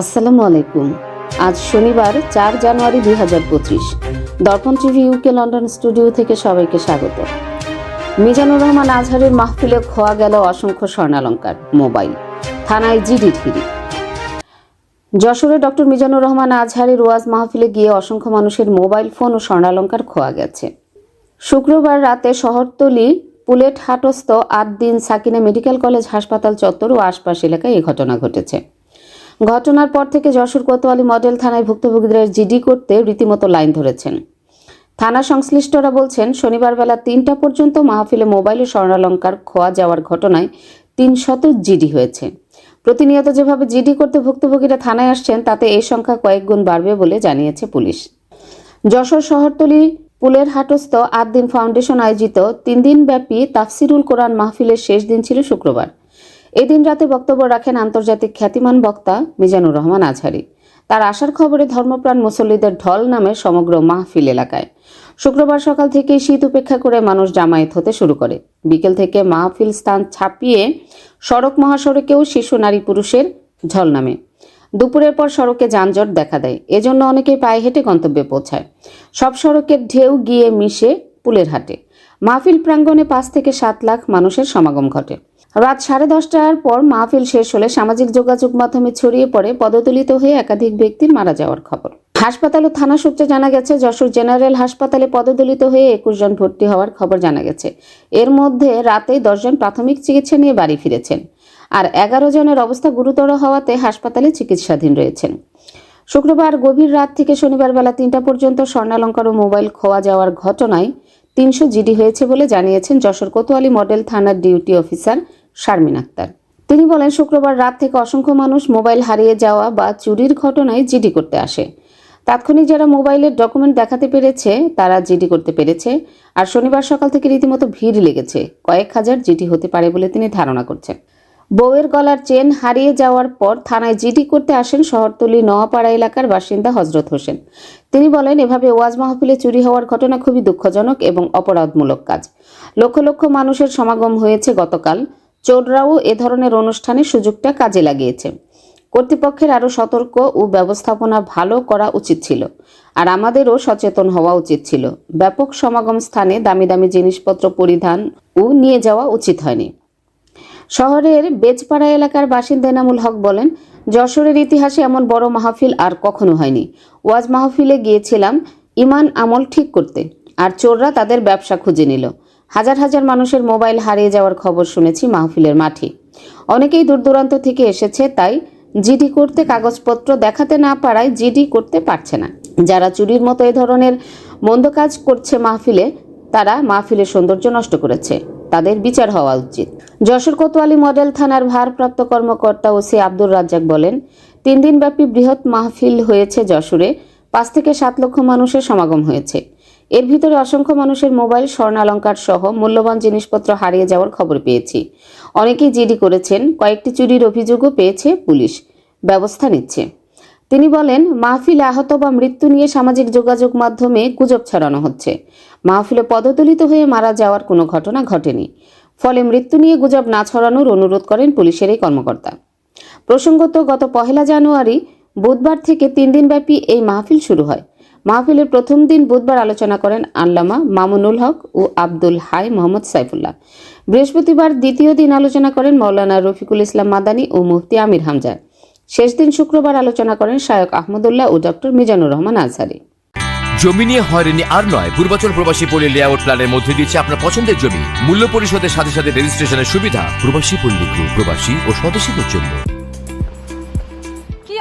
আসসালামু আলাইকুম। আজ শনিবার, চার জানুয়ারি দুই হাজার পঁচিশ। দর্পণ টিভি ইউকে লন্ডন স্টুডিও থেকে সবাইকে স্বাগত। মিজানুর রহমান আজহারের মাহফিলে খোয়া গেল অসংখ্য স্বর্ণালঙ্কার, মোবাইল, থানায় জিডি ঠিরি যশোরে ডক্টর মিজানুর রহমান আজহারের ওয়াজ মাহফিলে গিয়ে অসংখ্য মানুষের মোবাইল ফোন ও স্বর্ণালঙ্কার খোয়া গেছে। শুক্রবার রাতে শহরতলি পুলেট হাটস্থ আট দিন সাকিনা মেডিকেল কলেজ হাসপাতাল চত্বর ও আশপাশ এলাকায় এই ঘটনা ঘটেছে। ঘটনার পর থেকে যশোর কোতোয়ালি মডেল থানায় ভুক্তভোগীদের জিডি করতে রীতিমতো লাইন ধরেছেন। থানা সংশ্লিষ্টরা বলছেন, শনিবার বেলা তিনটা পর্যন্ত মাহফিলে মোবাইল স্বর্ণালঙ্কার খোয়া যাওয়ার ঘটনায় তিন শত জিডি হয়েছে। প্রতিনিয়ত যেভাবে জিডি করতে ভুক্তভোগীরা থানায় আসছেন, তাতে এই সংখ্যা কয়েক গুণ বাড়বে বলে জানিয়েছে পুলিশ। যশোর শহরতলি পুলের হাটস্থ আট ফাউন্ডেশন আয়োজিত তিন দিন ব্যাপী তাফসিরুল কোরআন মাহফিলের শেষ দিন ছিল শুক্রবার। এদিন রাতে বক্তব্য রাখেন আন্তর্জাতিক খ্যাতিমান বক্তা মিজানুর রহমান আজহারি। তার আসার খবরে ধর্মপ্রাণ মুসল্লিদের ঢল নামে সমগ্র মাহফিল এলাকায়। শুক্রবার সকাল থেকেই শীত উপেক্ষা করে মানুষ জামায়াত হতে শুরু করে। বিকেল থেকে মাহফিল স্থান ছাপিয়ে সড়ক মহাসড়কেও শিশু, নারী, পুরুষের ঝল নামে। দুপুরের পর সড়কে যানজট দেখা দেয়। এজন্য অনেকেই পায়ে হেঁটে গন্তব্যে পৌঁছায়। সব সড়কের ঢেউ গিয়ে মিশে পুলের হাটে। মাহফিল প্রাঙ্গণে পাঁচ থেকে সাত লাখ মানুষের সমাগম ঘটে। রাত সাড়ে দশটার পর মাহফিল শেষ হলে সামাজিক যোগাযোগ মাধ্যমে ছড়িয়ে পড়ে পদদলিত হয়ে একাধিক ব্যক্তির মারা যাওয়ার খবর। হাসপাতাল ও থানা সূত্রে জানা গেছে, যশোর জেনারেল হাসপাতালে পদদলিত হয়ে একুশ জন ভর্তি হওয়ার খবর জানা গেছে। এর মধ্যে রাতেই দশজন প্রাথমিক চিকিৎসা নিয়ে বাড়ি ফিরেছেন আর এগারো জনের অবস্থা গুরুতর হওয়াতে হাসপাতালে চিকিৎসাধীন রয়েছেন। শুক্রবার গভীর রাত থেকে শনিবার বেলা তিনটা পর্যন্ত স্বর্ণালঙ্কার ও মোবাইল খোয়া যাওয়ার ঘটনায় তিনশো জিডি হয়েছে বলে জানিয়েছেন যশোর কোতোয়ালি মডেল থানার ডিউটি অফিসার শারমিন আক্তার। তিনি বলেন, শুক্রবার রাত থেকে অসংখ্য মানুষ মোবাইল হারিয়ে যাওয়া বা চুরির ঘটনায় জিডি করতে আসে। তাৎক্ষণিক যারা মোবাইলের ডকুমেন্ট দেখাতে পেরেছে, তারা জিডি করতে পেরেছে। আর শনিবার সকাল থেকে রীতিমতো ভিড় লেগেছে। কয়েক হাজার জিডি হতে পারে বলে তিনি ধারণা করছেন। বউয়ের গলার চেন হারিয়ে যাওয়ার পর থানায় জিডি করতে আসেন শহরতলি নোয়াপাড়া এলাকার বাসিন্দা হজরত হোসেন। তিনি বলেন, এভাবে ওয়াজ মাহফিলে চুরি হওয়ার ঘটনা খুবই দুঃখজনক এবং অপরাধমূলক কাজ। লক্ষ লক্ষ মানুষের সমাগম হয়েছে গতকাল। চোররাও এ ধরনের অনুষ্ঠানে সুযোগটা কাজে লাগিয়েছে। কর্তৃপক্ষের আরও সতর্ক ও ব্যবস্থাপনা ভালো করা উচিত ছিল আর আমাদেরও সচেতন হওয়া উচিত ছিল। ব্যাপক সমাগম স্থানে দামি দামি জিনিসপত্র পরিধান ও নিয়ে যাওয়া উচিত হয়নি। শহরের বেজপাড়া এলাকার বাসিন্দা এনামুল হক বলেন, যশোরের ইতিহাসে এমন বড় মাহফিল আর কখনো হয়নি। ওয়াজ মাহফিলে গিয়েছিলাম ইমান আমল ঠিক করতে, আর চোররা তাদের ব্যবসা খুঁজে নিল। হাজার হাজার মানুষের মোবাইল হারিয়ে যাওয়ার খবর শুনেছি মাহফিলের মাঠে। অনেকেই দূর দূরান্ত থেকে এসেছে, তাই জিডি করতে কাগজপত্র দেখাতে না পারায় জিডি করতে পারছে না। যারা চুরির মতো এ ধরনের মন্দ কাজ করছে মাহফিলে, তারা মাহফিলের সৌন্দর্য নষ্ট করেছে। তাদের বিচার হওয়া উচিত। যশোর কোতোয়ালি মডেল থানার ভারপ্রাপ্ত কর্মকর্তা ওসি আব্দুর রাজ্জাক বলেন, তিন দিনব্যাপী বৃহৎ মাহফিল হয়েছে যশোরে। পাঁচ থেকে সাত লক্ষ মানুষের সমাগম হয়েছে। এর ভিতরে অসংখ্য মানুষের মোবাইল, স্বর্ণালঙ্কার সহ মূল্যবান জিনিসপত্র হারিয়ে যাওয়ার খবর পেয়েছি। অনেকেই জিডি করেছেন, কয়েকটি চুরির অভিযোগও পেয়েছে পুলিশ। ব্যবস্থা নিচ্ছে। তিনি বলেন, মাহফিল আহত বা মৃত্যু নিয়ে সামাজিক যোগাযোগ মাধ্যমে গুজব ছড়ানো হচ্ছে। মাহফিলে পদদলিত হয়ে মারা যাওয়ার কোনো ঘটনা ঘটেনি। ফলে মৃত্যু নিয়ে গুজব না ছড়ানোর অনুরোধ করেন পুলিশের এই কর্মকর্তা। প্রসঙ্গত, গত পহেলা জানুয়ারি বুধবার থেকে তিন দিনব্যাপী এই মাহফিল শুরু হয়। মাহফিলের প্রথম দিন বুধবার আলোচনা করেন আল্লামা মামুনুল হক ও আব্দুল হাই মোহাম্মদ সাইফুল্লাহ। বৃহস্পতিবার দ্বিতীয় দিন আলোচনা করেন মৌলানা রফিকুল ইসলাম মাদানী ও মুফতি আমির হামজা। শেষ দিন শুক্রবার আলোচনা করেন শায়ক আহমদুল্লাহ ও ডক্টর মিজানুর রহমান আজহারি জমি নিয়ে হয়রানি আর নয়, পূর্বাচল প্রবাসী পল্লী লেআউট প্ল্যানের মধ্যে দিচ্ছে আপনার পছন্দের জমি। মূল্য পরিশোধের সাথে সাথে রেজিস্ট্রেশনের সুবিধা প্রবাসী পল্লী প্রবাসী ও স্বদেশীদের জন্য।